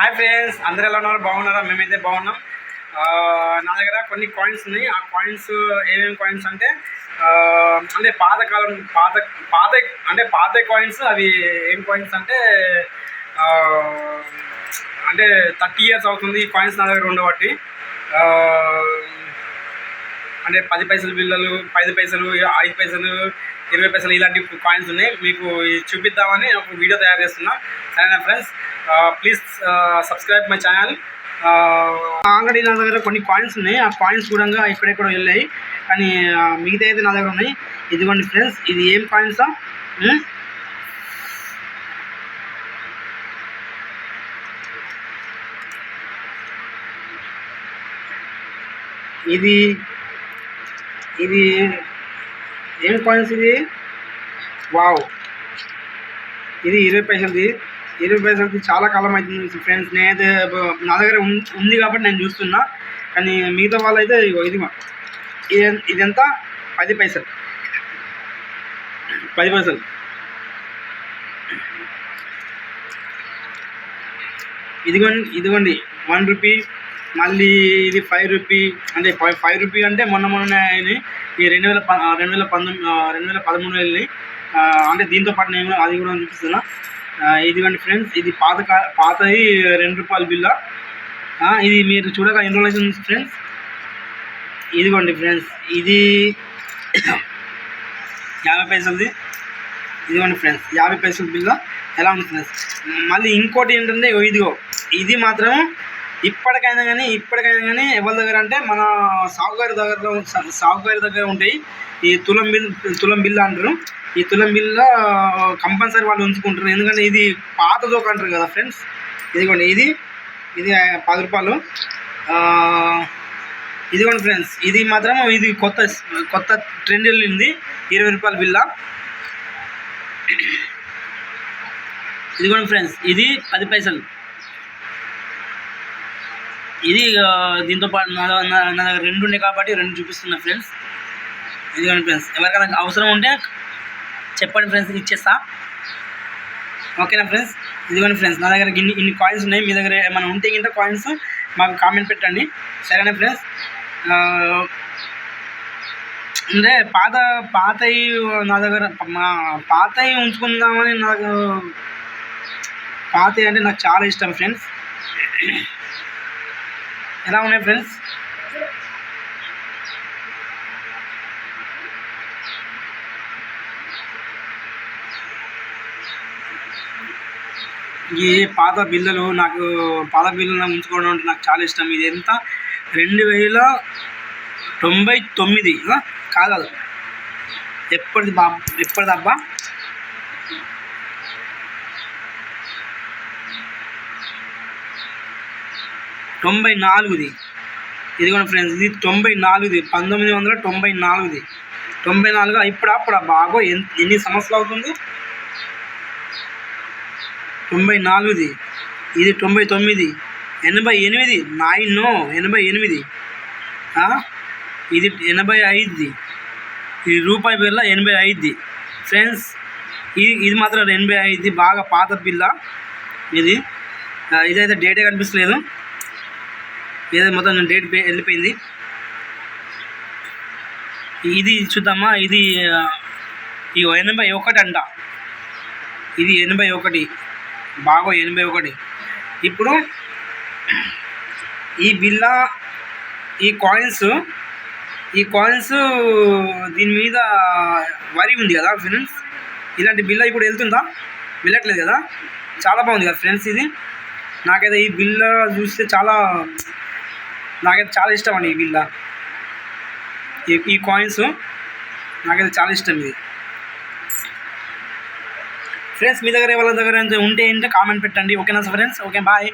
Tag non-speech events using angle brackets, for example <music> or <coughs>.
Hi friends అందరు ఎలా ఉన్నారు? బాగున్నారా? మేమైతే బాగున్నాం. నా దగ్గర కొన్ని కాయిన్స్ ఉన్నాయి. ఆ కాయిన్స్ ఏమేమి కాయిన్స్ అంటే అంటే పాతకాలం పాత పాత అంటే పాత కాయిన్స్ అవి ఏం కాయిన్స్ అంటే అంటే థర్టీ ఇయర్స్ అవుతుంది ఈ కాయిన్స్ నా దగ్గర ఉండబట్టి. అంటే పది పైసలు బిల్లలు పది పైసలు ఐదు పైసలు ఇరవై పైసలు ఇలాంటి కాయిన్స్ ఉన్నాయి. మీకు చూపిద్దామని ఒక వీడియో తయారు చేస్తున్నా. సరేనా friends please subscribe my channel already నా దగ్గర కొన్ని కాయిన్స్ ఉన్నాయి. ఆ కాయిన్స్ కూడా ఇక్కడెక్కడ వెళ్ళాయి. కానీ మిగతా అయితే నా దగ్గర ఉన్నాయి. ఇదిగోండి ఫ్రెండ్స్ ఇది ఏం కాయిన్సా ఇది ఇది ఏం కాయిన్స్ ఇది? వావ్ ఇది ఇరవై పైసలది ఇరవై పైసలది చాలా కాలం అవుతుంది ఫ్రెండ్స్ నేనైతే నా దగ్గర ఉం- ఉంది కాబట్టి నేను చూస్తున్నా. కానీ మిగతా వాళ్ళు అయితే ఇది ఇది ఇదెంత పది పైసలు. పది పైసలు. ఇదిగోండి ఇదిగోండి. వన్ రూపీ మళ్ళీ ఇది ఫైవ్ రూపీ అంటే ఫైవ్ ఫైవ్ రూపీ అంటే మొన్న మొన్న అయినాయి ఈ రెండు వేల ప రెండు వేల పంతొమ్మిది రెండు వేల పదమూడు వెళ్ళి అంటే దీంతో పాటు నేను అది కూడా చూపిస్తున్నా ఇదిగోండి ఫ్రెండ్స్ ఇది పాత పాతది రెండు రూపాయల బిల్ల. ఇది మీరు చూడగా ఎన్ని రోజులు ఫ్రెండ్స్? ఇదిగోండి ఫ్రెండ్స్ ఇది <coughs> యాభై పైసలది. ఇదిగోండి ఫ్రెండ్స్ యాభై పైసల బిల్ల. ఎలా ఉంది ఫ్రెండ్స్? మళ్ళీ ఇంకోటి ఏంటంటే ఇదిగో ఇది మాత్రం ఇప్పటికైనా కానీ ఇప్పటికైనా కానీ ఎవరి దగ్గర అంటే మన సాగుగారి దగ్గరలో సాగుగారి దగ్గర ఉంటాయి. ఈ తులం బిల్ తులం బిల్ అంటారు. ఈ తులం బిల్ల కంపల్సరీ వాళ్ళు ఉంచుకుంటారు. ఎందుకంటే ఇది పాత జోక్ అంటారు కదా ఫ్రెండ్స్. ఇదిగోండి ఇది ఇది పది రూపాయలు. ఇదిగోండి ఫ్రెండ్స్ ఇది మాత్రం ఇది కొత్త కొత్త ట్రెండ్ వెళ్ళింది. ఇరవై రూపాయల బిల్ల. ఇదిగోండి ఫ్రెండ్స్ ఇది పది పైసలు. ఇది దీంతో పాటు నా నా దగ్గర రెండు ఉన్నాయి కాబట్టి రెండు చూపిస్తున్నా ఫ్రెండ్స్ ఇదిగోండి ఫ్రెండ్స్ ఎవరికైనా అవసరం ఉంటే చెప్పండి ఫ్రెండ్స్ ఇచ్చేస్తా. ఓకేనా ఫ్రెండ్స్ ఇదిగోండి ఫ్రెండ్స్ నా దగ్గర ఇన్ని ఇన్ని కాయిన్స్ ఉన్నాయి. మీ దగ్గర ఏమైనా ఉంటే గింట కాయిన్స్ మాకు కామెంట్ పెట్టండి. సరేనా ఫ్రెండ్స్ అంటే పాత పాతవి నా దగ్గర మా పాతవి ఉంచుకుందామని నాకు పాతవి అంటే నాకు చాలా ఇష్టం ఫ్రెండ్స్ ఎలా ఉన్నాయి ఫ్రెండ్స్ ఈ పాత బిల్లలు నాకు పాత బిల్లలు ఉంచుకోవడం అంటే నాకు చాలా ఇష్టం. ఇది ఎంత? రెండు వేల తొంభై తొమ్మిది కాదు. ఎప్పటిది బా ఎప్పటిదబ్బా? తొంభై నాలుగుది. ఇదిగోండి ఫ్రెండ్స్ ఇది తొంభై నాలుగుది. పంతొమ్మిది వందల తొంభై నాలుగుది. తొంభై నాలుగు ఇప్పుడు అప్పుడు బాగో ఎన్ని సంవత్సరాలు అవుతుంది? తొంభై నాలుగుది. ఇది తొంభై తొమ్మిది. ఎనభై ఎనిమిది? నైన్ ఎనభై ఎనిమిది. ఇది ఎనభై ఐదుది. ఇది రూపాయి బిల్ల ఎనభై ఐదుది. ఫ్రెండ్స్ ఇది ఇది మాత్రం ఎనభై ఐదుది. బాగా పాత బిల్ల ఇది. ఇదైతే డేటే కనిపిస్తలేదు. ఏదో మొత్తం డేట్ వెళ్ళిపోయింది. ఇది చూద్దామా? ఇది ఈ ఎనభై ఒకటి అంట. ఇది ఎనభై ఒకటి. బాగో ఎనభై ఒకటి. ఇప్పుడు ఈ బిల్లా ఈ కాయిన్స్ ఈ కాయిన్స్ దీని మీద వరి ఉంది కదా ఫ్రెండ్స్ ఇలాంటి బిల్ల ఇప్పుడు వెళ్తుందా? వెళ్ళట్లేదు కదా? చాలా బాగుంది కదా ఫ్రెండ్స్ ఇది. నాకైతే ఈ బిల్ల చూస్తే చాలా నాకైతే చాలా ఇష్టం అండి ఈ ఈ ఈ కాయిన్స్ నాకైతే చాలా ఇష్టం ఇది. ఫ్రెండ్స్ మీ దగ్గర ఎవరి దగ్గర ఉంటే ఏంటంటే కామెంట్ పెట్టండి. ఓకేనా ఫ్రెండ్స్ ఓకే బాయ్